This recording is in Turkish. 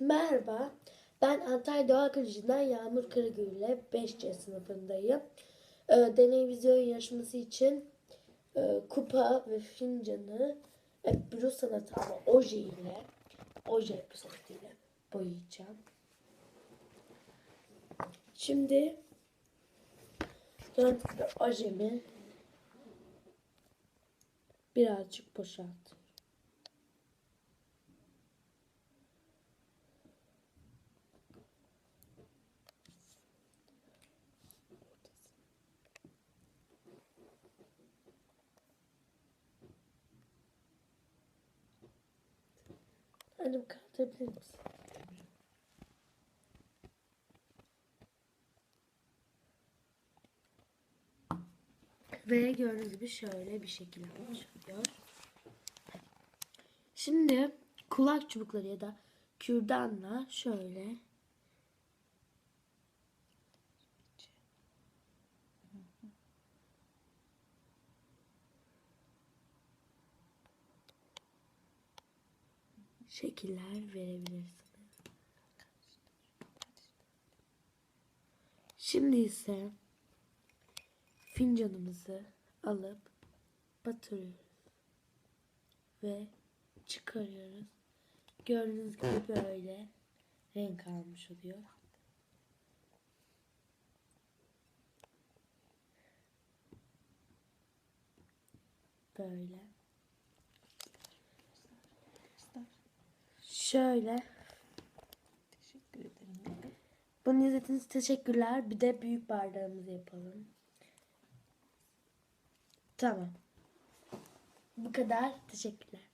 Merhaba, ben Antalya Doğa Koleji'nden Yağmur Karagül ile 5C sınıfındayım. Ee, deney vizyon yarışması için e, kupa ve fincanı e, büro sanatı ama oje ile oje sanatıyla boyayacağım. Şimdi öncelikle ojemi birazcık boşaltıyorum. Annem kaldırabilir misin? Ve gördüğünüz gibi şöyle bir şekil oluşuyor. Şimdi kulak çubukları ya da kürdanla şöyle şekiller verebilirsiniz. Şimdi ise fincanımızı alıp batırıyoruz ve çıkarıyoruz. Gördüğünüz gibi böyle renk almış oluyor. Böyle. Şöyle. Teşekkür ederim. Bunun izlediğiniz için teşekkürler. Bir de büyük bardağımızı yapalım. Tamam. Bu kadar. Teşekkürler.